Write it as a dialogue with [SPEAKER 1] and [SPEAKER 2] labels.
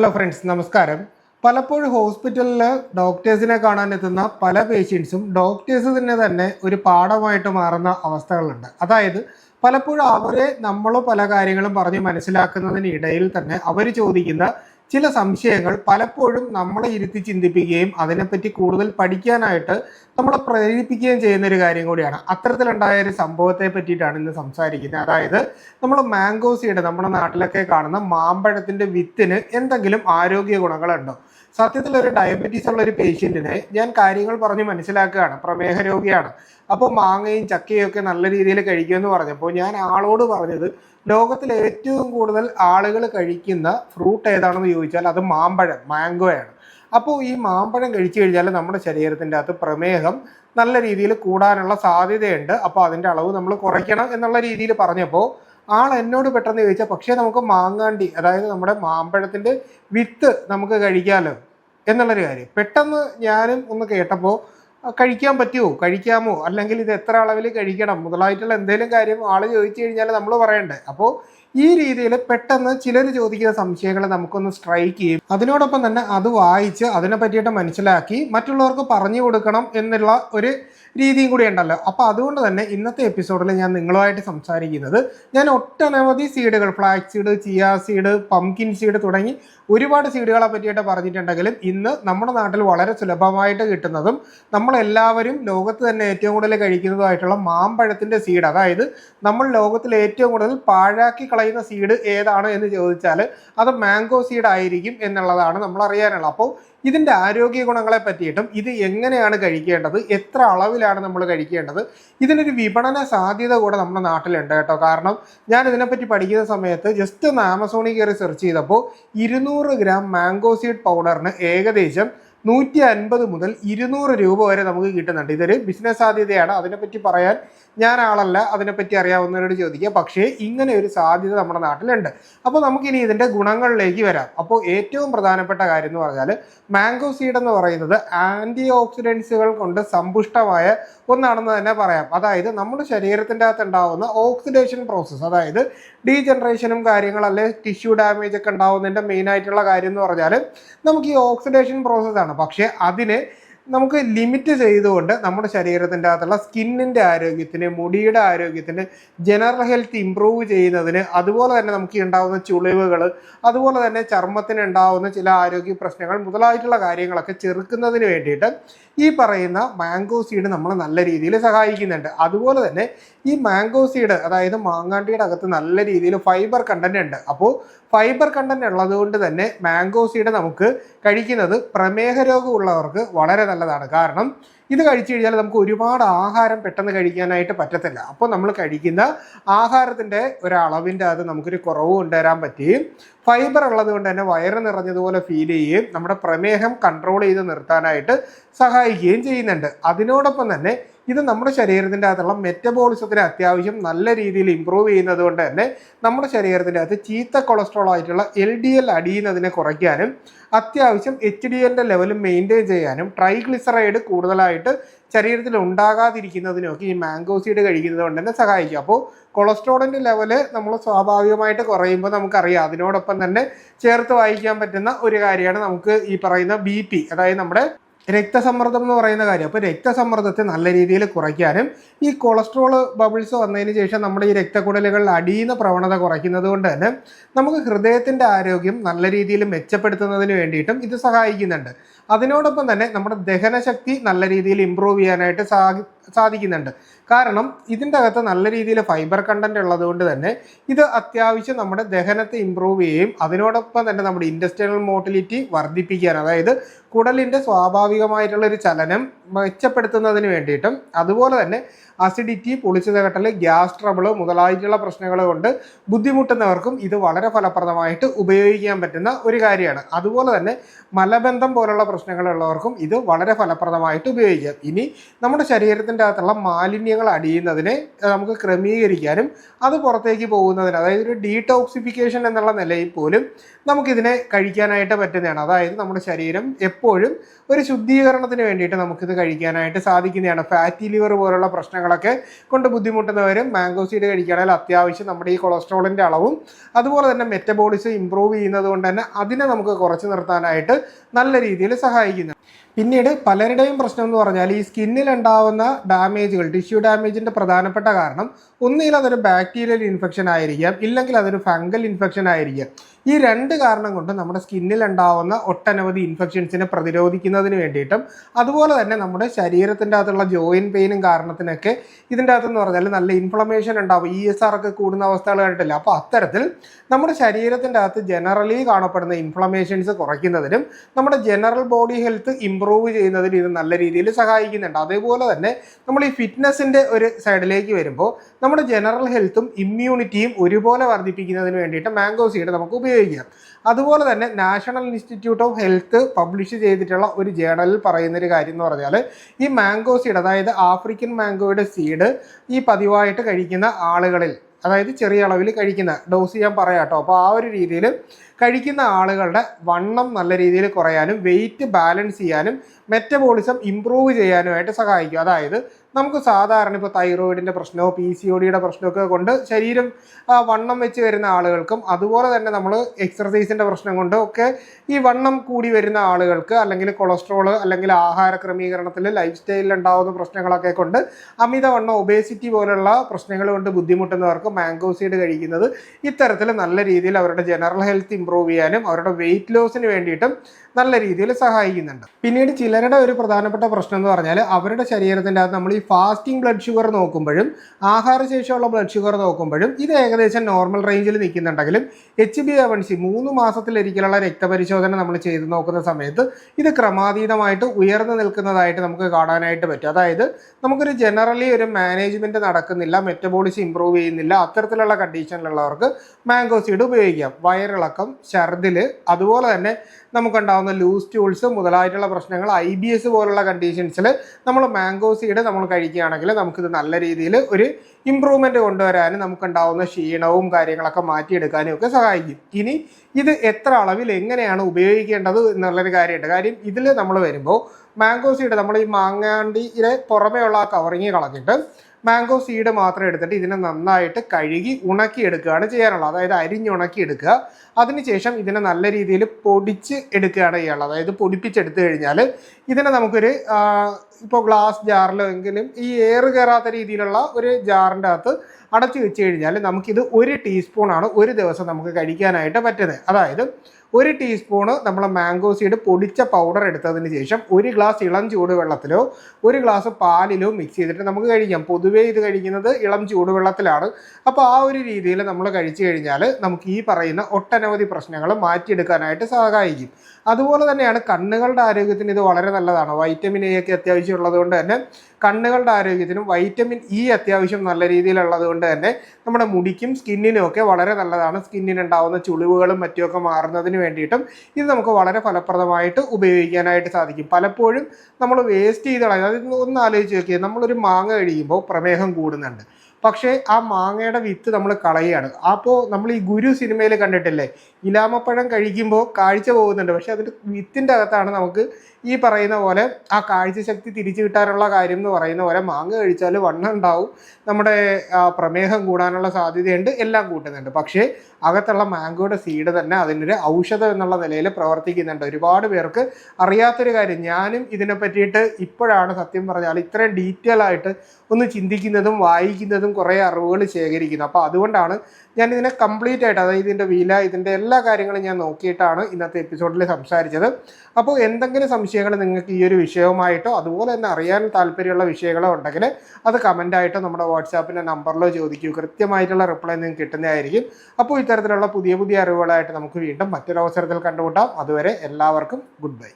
[SPEAKER 1] Hello friends നമസ്കാരം. പലപ്പോഴും ഹോസ്പിറ്റലിൽ ഡോക്ടേഴ്സിനെ കാണാൻ എത്തുന്ന പല പേഷ്യൻസും ഡോക്ടേഴ്സ് തന്നെ തന്നെ ഒരു പാഠമായിട്ട് മാറുന്ന അവസ്ഥകളുണ്ട്. അതായത് പലപ്പോഴും അവരെ നമ്മൾ പല കാര്യങ്ങളും പറഞ്ഞ് മനസ്സിലാക്കുന്നതിനിടയിൽ തന്നെ അവർ ചോദിക്കുന്ന ചില സംശയങ്ങൾ പലപ്പോഴും നമ്മളെ ഇരുത്തി ചിന്തിപ്പിക്കുകയും അതിനെപ്പറ്റി കൂടുതൽ പഠിക്കാനായിട്ട് നമ്മളെ പ്രേരിപ്പിക്കുകയും ചെയ്യുന്ന ഒരു കാര്യം കൂടിയാണ്. അത്തരത്തിലുണ്ടായ ഒരു സംഭവത്തെ പറ്റിയിട്ടാണ് ഇന്ന് സംസാരിക്കുന്നത്. അതായത് നമ്മൾ മാംഗോ സീഡ് നമ്മുടെ നാട്ടിലൊക്കെ കാണുന്ന മാമ്പഴത്തിന്റെ വിത്തിന് എന്തെങ്കിലും ആരോഗ്യ ഗുണങ്ങളുണ്ടോ? സത്യത്തിൽ ഒരു ഡയബറ്റീസ് ഉള്ള ഒരു പേഷ്യന്റിനെ ഞാൻ കാര്യങ്ങൾ പറഞ്ഞ് മനസ്സിലാക്കുകയാണ്. പ്രമേഹ രോഗിയാണ്. അപ്പോൾ മാങ്ങയും ചക്കയും ഒക്കെ നല്ല രീതിയിൽ കഴിക്കുമെന്ന് പറഞ്ഞപ്പോൾ ഞാൻ ആളോട് പറഞ്ഞത് ലോകത്തിൽ ഏറ്റവും കൂടുതൽ ആളുകൾ കഴിക്കുന്ന ഫ്രൂട്ട് ഏതാണെന്ന് ചോദിച്ചാൽ അത് മാമ്പഴം മാംഗോയാണ് അപ്പോൾ ഈ മാമ്പഴം കഴിച്ചു കഴിഞ്ഞാൽ നമ്മുടെ ശരീരത്തിന്റെ അകത്ത് പ്രമേഹം നല്ല രീതിയിൽ കൂടാനുള്ള സാധ്യതയുണ്ട്. അപ്പോൾ അതിന്റെ അളവ് നമ്മൾ കുറയ്ക്കണം എന്നുള്ള രീതിയിൽ പറഞ്ഞപ്പോൾ ആൾ എന്നോട് പെട്ടെന്ന് ചോദിച്ചാൽ പക്ഷേ നമുക്ക് മാങ്ങാണ്ടി അതായത് നമ്മുടെ മാമ്പഴത്തിന്റെ വിത്ത് നമുക്ക് കഴിക്കാമല്ലോ എന്നുള്ളൊരു കാര്യം. പെട്ടെന്ന് ഞാനും ഒന്ന് കേട്ടപ്പോൾ "ആ, കഴിക്കാൻ പറ്റുമോ കഴിക്കാമോ? അല്ലെങ്കിൽ ഇത് എത്ര അളവിൽ കഴിക്കണം? മുതലായിട്ടുള്ള എന്തെങ്കിലും കാര്യം ആൾ ചോദിച്ചു കഴിഞ്ഞാൽ നമ്മൾ പറയണ്ടേ? അപ്പോൾ ഈ രീതിയിൽ പെട്ടെന്ന് ചിലർ ചോദിക്കുന്ന സംശയങ്ങൾ നമുക്കൊന്ന് സ്ട്രൈക്ക് ചെയ്യും. അതിനോടൊപ്പം തന്നെ അത് വായിച്ച് അതിനെ പറ്റിയിട്ട് മനസ്സിലാക്കി മറ്റുള്ളവർക്ക് പറഞ്ഞു കൊടുക്കണം എന്നുള്ള ഒരു രീതിയും കൂടി ഉണ്ടല്ലോ. അപ്പോൾ അതുകൊണ്ട് തന്നെ ഇന്നത്തെ എപ്പിസോഡിൽ ഞാൻ നിങ്ങളുമായിട്ട് സംസാരിക്കുന്നത് ഞാൻ ഒട്ടനവധി സീഡുകൾ flax seed chia seed pumpkin seed തുടങ്ങി ഒരുപാട് സീഡുകളെ പറ്റിയിട്ട് പറഞ്ഞിട്ടുണ്ടെങ്കിലും ഇന്ന് നമ്മുടെ നാട്ടിൽ വളരെ സുലഭമായിട്ട് കിട്ടുന്നതും നമ്മളെല്ലാവരും ലോകത്ത് തന്നെ ഏറ്റവും കൂടുതൽ കഴിക്കുന്നതുമായിട്ടുള്ള മാമ്പഴത്തിന്റെ സീഡ് അതായത് നമ്മൾ ലോകത്തിൽ ഏറ്റവും കൂടുതൽ പാഴാക്കി കളയുന്ന സീഡ് ഏതാണ് എന്ന് ചോദിച്ചാൽ അത് മാംഗോ സീഡ് ആയിരിക്കും എന്നുള്ളതാണ് നമ്മൾ അറിയാനുള്ളത് അപ്പോൾ ഇതിന്റെ ആരോഗ്യ ഗുണങ്ങളെ പറ്റിയിട്ടും ഇത് എങ്ങനെയാണ് കഴിക്കേണ്ടത് എത്ര അളവിലാണ് നമ്മൾ കഴിക്കേണ്ടത് ഇതിനൊരു വിപണന സാധ്യത കൂടെ നമ്മുടെ നാട്ടിലുണ്ട് കേട്ടോ. കാരണം ഞാൻ ഇതിനെപ്പറ്റി പഠിക്കുന്ന സമയത്ത് ജസ്റ്റ് ഒന്ന് ആമസോണിൽ കയറി സെർച്ച് ചെയ്തപ്പോൾ ഇരുന്നൂറ് ഗ്രാം മാംഗോ സീഡ് പൗഡറിന് ഏകദേശം നൂറ്റി അൻപത് മുതൽ ഇരുന്നൂറ് രൂപ വരെ നമുക്ക് കിട്ടുന്നുണ്ട്. ഇതൊരു ബിസിനസ് സാധ്യതയാണ്. അതിനെപ്പറ്റി പറയാൻ ഞാൻ ആളല്ല അതിനെപ്പറ്റി അറിയാവുന്നവരോട് ചോദിക്കുക. പക്ഷേ ഇങ്ങനെ ഒരു സാധ്യത നമ്മുടെ നാട്ടിലുണ്ട്. അപ്പോൾ നമുക്കിനി ഇതിന്റെ ഗുണങ്ങളിലേക്ക് വരാം. അപ്പോൾ ഏറ്റവും പ്രധാനപ്പെട്ട കാര്യം എന്ന് പറഞ്ഞാൽ മാംഗോ സീഡ് എന്ന് പറയുന്നത് ആന്റി ഓക്സിഡൻസുകൾ കൊണ്ട് സമ്പുഷ്ടമായ ഒന്നാണെന്ന് തന്നെ പറയാം. അതായത് നമ്മുടെ ശരീരത്തിന്റെ അകത്ത് ഉണ്ടാവുന്ന ഓക്സിഡേഷൻ പ്രോസസ്സ് അതായത് ഡീജനറേഷനും കാര്യങ്ങളും അല്ലെ ടിഷ്യൂ ഡാമേജ് ഒക്കെ ഉണ്ടാവുന്നതിന്റെ മെയിനായിട്ടുള്ള കാര്യം എന്ന് പറഞ്ഞാൽ നമുക്ക് ഈ ഓക്സിഡേഷൻ പ്രോസസ്സാണ് പക്ഷേ അതിനെ നമുക്ക് ലിമിറ്റ് ചെയ്തുകൊണ്ട് നമ്മുടെ ശരീരത്തിന്റെ അകത്തുള്ള സ്കിന്നിന്റെ ആരോഗ്യത്തിന് മുടിയുടെ ആരോഗ്യത്തിന് ജനറൽ ഹെൽത്ത് ഇമ്പ്രൂവ് ചെയ്യുന്നതിന് അതുപോലെ തന്നെ നമുക്ക് ഉണ്ടാകുന്ന ചുളിവുകൾ അതുപോലെ തന്നെ ചർമ്മത്തിന് ഉണ്ടാകുന്ന ചില ആരോഗ്യ പ്രശ്നങ്ങൾ മുതലായിട്ടുള്ള കാര്യങ്ങളൊക്കെ ചെറുക്കുന്നതിന് വേണ്ടിയിട്ട് ഈ പറയുന്ന മാംഗോ സീഡ് നമ്മളെ നല്ല രീതിയിൽ സഹായിക്കുന്നുണ്ട്. അതുപോലെ തന്നെ ഈ മാംഗോ സീഡ് അതായത് മാങ്ങാണ്ടിയുടെ അകത്ത് നല്ല രീതിയിൽ ഫൈബർ കണ്ടന്റ് ഉണ്ട്. അപ്പോൾ ഫൈബർ കണ്ടന്റ് ഉള്ളതുകൊണ്ട് തന്നെ മാംഗോ സീഡ് നമുക്ക് കഴിക്കുന്നത് പ്രമേഹ രോഗമുള്ളവർക്ക് വളരെ നല്ലതാണ്. കാരണം ഇത് കഴിച്ചു കഴിഞ്ഞാൽ നമുക്ക് ഒരുപാട് ആഹാരം പെട്ടെന്ന് കഴിക്കാനായിട്ട് പറ്റത്തില്ല. അപ്പോൾ നമ്മൾ കഴിക്കുന്ന ആഹാരത്തിന്റെ ഒരളവിന്റെ അത് നമുക്കൊരു കുറവ് കൊണ്ടുവരാൻ പറ്റുകയും ഫൈബർ ഉള്ളത് കൊണ്ട് തന്നെ വയറ് നിറഞ്ഞതുപോലെ ഫീൽ ചെയ്യുകയും നമ്മുടെ പ്രമേഹം കൺട്രോൾ ചെയ്ത് നിർത്താനായിട്ട് സഹായിക്കുകയും ചെയ്യുന്നുണ്ട്. അതിനോടൊപ്പം തന്നെ ഇത് നമ്മുടെ ശരീരത്തിന്റെ അകത്തുള്ള മെറ്റബോളിസത്തിന് അത്യാവശ്യം നല്ല രീതിയിൽ ഇമ്പ്രൂവ് ചെയ്യുന്നത് കൊണ്ട് തന്നെ നമ്മുടെ ശരീരത്തിന്റെ അകത്ത് ചീത്ത കൊളസ്ട്രോൾ ആയിട്ടുള്ള എൽ ഡി എൽ അടിയുന്നതിനെ കുറയ്ക്കാനും അത്യാവശ്യം എച്ച് ഡി എല്ലിന്റെ ലെവൽ മെയിന്റെയിൻ ചെയ്യാനും ട്രൈഗ്ലിസറൈഡ് കൂടുതലായിട്ട് ശരീരത്തിൽ ഉണ്ടാകാതിരിക്കുന്നതിനൊക്കെ ഈ മാംഗോ സീഡ് കഴിക്കുന്നത് കൊണ്ട് തന്നെ സഹായിക്കും. അപ്പോൾ കൊളസ്ട്രോളിന്റെ ലെവൽ നമ്മൾ സ്വാഭാവികമായിട്ട് കുറയുമ്പോൾ നമുക്കറിയാം. അതിനോടൊപ്പം തന്നെ ചേർത്ത് വായിക്കാൻ പറ്റുന്ന ഒരു കാര്യമാണ് നമുക്ക് ഈ പറയുന്ന ബി അതായത് നമ്മുടെ രക്തസമ്മർദ്ദം എന്ന് പറയുന്ന കാര്യം. അപ്പോൾ രക്തസമ്മർദ്ദത്തെ നല്ല രീതിയിൽ കുറയ്ക്കാനും ഈ കൊളസ്ട്രോൾ ബബിൾസ് വന്നതിന് ശേഷം നമ്മുടെ ഈ രക്തക്കുടലുകളിൽ അടിയുന്ന പ്രവണത കുറയ്ക്കുന്നത് കൊണ്ട് തന്നെ നമുക്ക് ഹൃദയത്തിന്റെ ആരോഗ്യം നല്ല രീതിയിൽ മെച്ചപ്പെടുത്തുന്നതിന് വേണ്ടിയിട്ടും ഇത് സഹായിക്കുന്നുണ്ട്. അതിനോടൊപ്പം തന്നെ നമ്മുടെ ദഹനശക്തി നല്ല രീതിയിൽ ഇമ്പ്രൂവ് ചെയ്യാനായിട്ട് സാധി സാധിക്കുന്നുണ്ട്. കാരണം ഇതിന്റെ അകത്ത് നല്ല രീതിയിൽ ഫൈബർ കണ്ടന്റ് ഉള്ളത് കൊണ്ട് തന്നെ ഇത് അത്യാവശ്യം നമ്മുടെ ദഹനത്തെ ഇമ്പ്രൂവ് ചെയ്യുകയും അതിനോടൊപ്പം തന്നെ നമ്മുടെ ഇൻഡസ്ട്രിയൽ മോട്ടിലിറ്റി വർദ്ധിപ്പിക്കാൻ അതായത് കുടലിന്റെ സ്വാഭാവികമായിട്ടുള്ള ഒരു ചലനം മെച്ചപ്പെടുത്തുന്നതിന് വേണ്ടിയിട്ടും അതുപോലെ തന്നെ അസിഡിറ്റി പൊളിച്ചു തകട്ടൽ ഗ്യാസ് ട്രബിൾ മുതലായിട്ടുള്ള പ്രശ്നങ്ങൾ കൊണ്ട് ബുദ്ധിമുട്ടുന്നവർക്കും ഇത് വളരെ ഫലപ്രദമായിട്ട് ഉപയോഗിക്കാൻ പറ്റുന്ന ഒരു കാര്യമാണ്. അതുപോലെ തന്നെ മലബന്ധം പോലുള്ള പ്രശ്നങ്ങളുള്ളവർക്കും ഇത് വളരെ ഫലപ്രദമായിട്ട് ഉപയോഗിക്കാം. ഇനി നമ്മുടെ ശരീരത്തിന്റെ അകത്തുള്ള മാലിന്യങ്ങൾ അടിയുന്നതിനെ നമുക്ക് ക്രമീകരിക്കാനും അത് പുറത്തേക്ക് പോകുന്നതിന് അതായത് ഒരു ഡീടോക്സിഫിക്കേഷൻ എന്നുള്ള നിലയിൽ പോലും നമുക്കിതിനെ കഴിക്കാനായിട്ട് പറ്റുന്നതാണ്. അതായത് നമ്മുടെ ശരീരം എപ്പോഴും ഒരു ശുദ്ധീകരണത്തിന് വേണ്ടിയിട്ട് നമുക്കിത് കഴിക്കാനായിട്ട് സാധിക്കുന്നതാണ്. ഫാറ്റി ലിവർ പോലുള്ള പ്രശ്നങ്ങളൊക്കെ കൊണ്ട് ബുദ്ധിമുട്ടുന്നവരും മാംഗോ സീഡ് കഴിക്കുകയാണെങ്കിൽ അത്യാവശ്യം നമ്മുടെ ഈ കൊളസ്ട്രോളിന്റെ അളവും അതുപോലെ തന്നെ മെറ്റബോളിസം ഇമ്പ്രൂവ് ചെയ്യുന്നത് കൊണ്ട് തന്നെ അതിനെ നമുക്ക് കുറച്ച് നിർത്താനായിട്ട് നല്ല രീതിയിൽ 杯いう പിന്നീട് പലരുടെയും പ്രശ്നം എന്ന് പറഞ്ഞാൽ ഈ സ്കിന്നിൽ ഉണ്ടാവുന്ന ഡാമേജുകൾ ടിഷ്യൂ ഡാമേജിന്റെ പ്രധാനപ്പെട്ട കാരണം ഒന്നുകിൽ അതൊരു ബാക്ടീരിയൽ ഇൻഫെക്ഷൻ ആയിരിക്കാം ഇല്ലെങ്കിൽ അതൊരു ഫംഗൽ ഇൻഫെക്ഷൻ ആയിരിക്കാം. ഈ രണ്ട് കാരണം കൊണ്ട് നമ്മുടെ സ്കിന്നിൽ ഉണ്ടാവുന്ന ഒട്ടനവധി ഇൻഫെക്ഷൻസിനെ പ്രതിരോധിക്കുന്നതിന് വേണ്ടിയിട്ടും അതുപോലെ തന്നെ നമ്മുടെ ശരീരത്തിന്റെ അകത്തുള്ള ജോയിൻ പെയിനും കാരണത്തിനൊക്കെ ഇതിന്റെ അകത്തെന്ന് പറഞ്ഞാൽ നല്ല ഇൻഫ്ലമേഷൻ ഉണ്ടാവും. ഇ എസ് ആർ ഒക്കെ കൂടുന്ന അവസ്ഥകൾ കണ്ടിട്ടില്ല? അപ്പോൾ അത്തരത്തിൽ നമ്മുടെ ശരീരത്തിന്റെ അകത്ത് ജനറലി കാണപ്പെടുന്ന ഇൻഫ്ലമേഷൻസ് കുറയ്ക്കുന്നതിനും നമ്മുടെ ജനറൽ ബോഡി ഹെൽത്ത് ഇമ്പ്രൂവ് ചെയ്യുന്നതിന് ഇത് നല്ല രീതിയിൽ സഹായിക്കുന്നുണ്ട്. അതേപോലെ തന്നെ നമ്മൾ ഈ ഫിറ്റ്നസിന്റെ ഒരു സൈഡിലേക്ക് വരുമ്പോൾ നമ്മുടെ ജനറൽ ഹെൽത്തും ഇമ്മ്യൂണിറ്റിയും ഒരുപോലെ വർദ്ധിപ്പിക്കുന്നതിന് വേണ്ടിയിട്ട് മാംഗോ സീഡ് നമുക്ക് ഉപയോഗിക്കാം. അതുപോലെ തന്നെ national institute of health publish ചെയ്തിട്ടുള്ള ഒരു ജേണലിൽ പറയുന്ന ഒരു കാര്യം എന്ന് പറഞ്ഞാൽ ഈ മാംഗോ സീഡ് അതായത് ആഫ്രിക്കൻ മാംഗോയുടെ സീഡ് ഈ പതിവായിട്ട് കഴിക്കുന്ന ആളുകളിൽ അതായത് ചെറിയ അളവിൽ കഴിക്കുന്ന ഡോസ് ഞാൻ പറയാം കേട്ടോ അപ്പോൾ ആ ഒരു രീതിയിൽ കഴിക്കുന്ന ആളുകളുടെ വണ്ണം നല്ല രീതിയിൽ കുറയാനും വെയിറ്റ് ബാലൻസ് ചെയ്യാനും മെറ്റബോളിസം ഇമ്പ്രൂവ് ചെയ്യാനുമായിട്ട് സഹായിക്കും. അതായത് നമുക്ക് സാധാരണ ഇപ്പോൾ തൈറോയിഡിന്റെ പ്രശ്നമോ പി സി ഒ ഡിയുടെ പ്രശ്നമൊക്കെ കൊണ്ട് ശരീരം വണ്ണം വെച്ച് വരുന്ന ആളുകൾക്കും അതുപോലെ തന്നെ നമ്മൾ എക്സർസൈസിന്റെ പ്രശ്നം കൊണ്ട് ഒക്കെ ഈ വണ്ണം കൂടി വരുന്ന ആളുകൾക്ക് അല്ലെങ്കിൽ കൊളസ്ട്രോൾ അല്ലെങ്കിൽ ആഹാര ക്രമീകരണത്തിൽ ലൈഫ് സ്റ്റൈലിൽ ഉണ്ടാകുന്ന പ്രശ്നങ്ങളൊക്കെ കൊണ്ട് അമിതവണ്ണം ഒബേസിറ്റി പോലുള്ള പ്രശ്നങ്ങൾ കൊണ്ട് ബുദ്ധിമുട്ടുന്നവർക്ക് മാംഗോ സീഡ് കഴിക്കുന്നത് ഇത്തരത്തിൽ നല്ല രീതിയിൽ അവരുടെ ജനറൽ ഹെൽത്ത് ഇമ്പ്രൂവ് ചെയ്യാനും അവരുടെ വെയിറ്റ് ലോസിന് വേണ്ടിയിട്ടും നല്ല രീതിയിൽ സഹായിക്കുന്നുണ്ട്. പിന്നീട് ചിലരുടെ ഒരു പ്രധാനപ്പെട്ട പ്രശ്നം എന്ന് പറഞ്ഞാൽ അവരുടെ ശരീരത്തിന്റെ അകത്ത് നമ്മൾ ഈ ഫാസ്റ്റിംഗ് ബ്ലഡ് ഷുഗർ നോക്കുമ്പോഴും ആഹാരശേഷിയുള്ള ബ്ലഡ് ഷുഗർ നോക്കുമ്പോഴും ഇത് ഏകദേശം നോർമൽ റേഞ്ചിൽ നിൽക്കുന്നുണ്ടെങ്കിലും H B A one C മൂന്ന് മാസത്തിലൊരിക്കലുള്ള രക്തപരിശോധന നമ്മൾ ചെയ്ത് നോക്കുന്ന സമയത്ത് ഇത് ക്രമാതീതമായിട്ട് ഉയർന്നു നിൽക്കുന്നതായിട്ട് നമുക്ക് കാണാനായിട്ട് പറ്റും. അതായത് നമുക്കൊരു ജനറലി ഒരു മാനേജ്മെന്റ് നടക്കുന്നില്ല മെറ്റബോളിസം ഇമ്പ്രൂവ് ചെയ്യുന്നില്ല അത്തരത്തിലുള്ള കണ്ടീഷനിലുള്ളവർക്ക് മാംഗോ സീഡ് ഉപയോഗിക്കാം. വയറിളക്കം ഛർദിൽ അതുപോലെ തന്നെ നമുക്കുണ്ടാകുന്ന ലൂസ് ടൂൾസ് മുതലായിട്ടുള്ള പ്രശ്നങ്ങൾ ഐ ബി എസ് പോലുള്ള കണ്ടീഷൻസിൽ നമ്മൾ മാംഗോ സീഡ് നമ്മൾ കഴിക്കുകയാണെങ്കിൽ നമുക്കിത് നല്ല രീതിയിൽ ഒരു ഇമ്പ്രൂവ്മെന്റ് കൊണ്ടുവരാനും നമുക്കുണ്ടാവുന്ന ക്ഷീണവും കാര്യങ്ങളൊക്കെ മാറ്റിയെടുക്കാനും ഒക്കെ സഹായിക്കും. ഇനി ഇത് എത്ര അളവിൽ എങ്ങനെയാണ് ഉപയോഗിക്കേണ്ടത് എന്നുള്ളൊരു കാര്യമുണ്ട്. കാര്യം ഇതിൽ നമ്മൾ വരുമ്പോൾ മാംഗോ സീഡ് നമ്മൾ ഈ മാങ്ങാണ്ടിയിലെ പുറമേയുള്ള ആ കവറിങ് കളഞ്ഞിട്ട് മാംഗോ സീഡ് മാത്രം എടുത്തിട്ട് ഇതിനെ നന്നായിട്ട് കഴുകി ഉണക്കി എടുക്കുകയാണ് ചെയ്യാനുള്ളത് അതായത് അരിഞ്ഞുണക്കി എടുക്കുക അതിനുശേഷം ഇതിനെ നല്ല രീതിയിൽ പൊടിച്ച് എടുക്കുകയാണ് ചെയ്യാനുള്ളത് അതായത് പൊടിപ്പിച്ചെടുത്തു കഴിഞ്ഞാൽ ഇതിനെ നമുക്കൊരു ഇപ്പോൾ ഗ്ലാസ് ജാറിലോ എങ്കിലും ഈ എയർ കയറാത്ത രീതിയിലുള്ള ഒരു ജാറിന്റെ അകത്ത് അടച്ചു വെച്ച് കഴിഞ്ഞാൽ നമുക്കിത് ഒരു ടീസ്പൂണാണ് ഒരു ദിവസം നമുക്ക് കഴിക്കാനായിട്ട് പറ്റുന്നത്. അതായത് ഒരു ടീസ്പൂണ് നമ്മൾ മാംഗോ സീഡ് പൊടിച്ച പൗഡർ എടുത്തതിന് ശേഷം ഒരു ഗ്ലാസ് ഇളം ചൂടുവെള്ളത്തിലോ ഒരു ഗ്ലാസ് പാലിലോ മിക്സ് ചെയ്തിട്ട് നമുക്ക് കഴിക്കാം. പൊതുവേ ഇത് കഴിക്കുന്നത് ഇളം ചൂടുവെള്ളത്തിലാണ്. അപ്പോൾ ആ ഒരു രീതിയിൽ നമ്മൾ കഴിച്ചു കഴിഞ്ഞാൽ നമുക്ക് ഈ പറയുന്ന ഒട്ടനവധി പ്രശ്നങ്ങൾ മാറ്റിയെടുക്കാനായിട്ട് സഹായിക്കും. അതുപോലെ തന്നെയാണ് കണ്ണുകളുടെ ആരോഗ്യത്തിന് ഇത് വളരെ നല്ലതാണ്. വൈറ്റമിൻ എ ഒക്കെ അത്യാവശ്യം ഉള്ളതുകൊണ്ട് തന്നെ കണ്ണുകളുടെ ആരോഗ്യത്തിനും വൈറ്റമിൻ ഇ അത്യാവശ്യം നല്ല രീതിയിലുള്ളത് കൊണ്ട് തന്നെ നമ്മുടെ മുടിക്കും സ്കിന്നിനും ഒക്കെ വളരെ നല്ലതാണ്. സ്കിന്നിന് ഉണ്ടാവുന്ന ചുളിവുകളും മറ്റുമൊക്കെ മാറുന്നതിന് വേണ്ടിയിട്ടും ഇത് നമുക്ക് വളരെ ഫലപ്രദമായിട്ട് ഉപയോഗിക്കാനായിട്ട് സാധിക്കും. പലപ്പോഴും നമ്മൾ വേസ്റ്റ് ചെയ്ത് കളയുന്നത് ഒന്ന് ആലോചിച്ച് നോക്കിയാൽ നമ്മളൊരു മാങ്ങ കഴിയുമ്പോൾ പ്രമേഹം കൂടുന്നുണ്ട്. പക്ഷേ ആ മാങ്ങയുടെ വിത്ത് നമ്മൾ കളയുകയാണ്. അപ്പോൾ നമ്മൾ ഈ ഗുരു സിനിമയിൽ കണ്ടിട്ടില്ലേ? ഇലാമപ്പഴം കഴിക്കുമ്പോൾ കാഴ്ച പോകുന്നുണ്ട്. പക്ഷേ അതിന്റെ വിത്തിന്റെ അകത്താണ് നമുക്ക് ഈ പറയുന്ന പോലെ ആ കാഴ്ചശക്തി തിരിച്ചു കിട്ടാനുള്ള കാര്യം എന്ന് പറയുന്ന പോലെ മാങ്ങ കഴിച്ചാൽ വണ്ണം ഉണ്ടാവും. നമ്മുടെ പ്രമേഹം കൂടാനുള്ള സാധ്യതയുണ്ട് എല്ലാം കൂട്ടുന്നുണ്ട്. പക്ഷേ അകത്തുള്ള മാംഗോയുടെ സീഡ് തന്നെ അതിനൊരു ഔഷധം എന്നുള്ള നിലയിൽ പ്രവർത്തിക്കുന്നുണ്ട്. ഒരുപാട് പേർക്ക് അറിയാത്തൊരു കാര്യം ഞാനും ഇതിനെ പറ്റിയിട്ട് ഇപ്പോഴാണ് സത്യം പറഞ്ഞാൽ ഇത്രയും ഡീറ്റെയിൽ ആയിട്ട് ഒന്ന് ചിന്തിക്കുന്നതും വായിക്കുന്നതും കുറേ അറിവുകൾ ശേഖരിക്കുന്നത്. അപ്പോൾ അതുകൊണ്ടാണ് ഞാൻ ഇതിനെ കംപ്ലീറ്റ് ആയിട്ട് അതായത് ഇതിന്റെ വില ഇതിന്റെ എല്ലാ കാര്യങ്ങളും ഞാൻ നോക്കിയിട്ടാണ് ഇന്നത്തെ എപ്പിസോഡിൽ സംസാരിച്ചത്. അപ്പോൾ എന്തെങ്കിലും സംശയങ്ങൾ നിങ്ങൾക്ക് ഈ ഒരു വിഷയവുമായിട്ടോ അതുപോലെ തന്നെ അറിയാൻ താല്പര്യമുള്ള വിഷയങ്ങളോ ഉണ്ടെങ്കിൽ അത് കമന്റായിട്ടോ നമ്മുടെ വാട്സാപ്പിന്റെ നമ്പറിലോ ചോദിക്കൂ. കൃത്യമായിട്ടുള്ള റിപ്ലൈ നിങ്ങൾക്ക് കിട്ടുന്നതായിരിക്കും. അപ്പോൾ ഇത്തരത്തിലുള്ള പുതിയ പുതിയ അറിവുകളായിട്ട് നമുക്ക് വീണ്ടും മറ്റൊരവസരത്തിൽ കണ്ടുമുട്ടാം. അതുവരെ എല്ലാവർക്കും ഗുഡ് ബൈ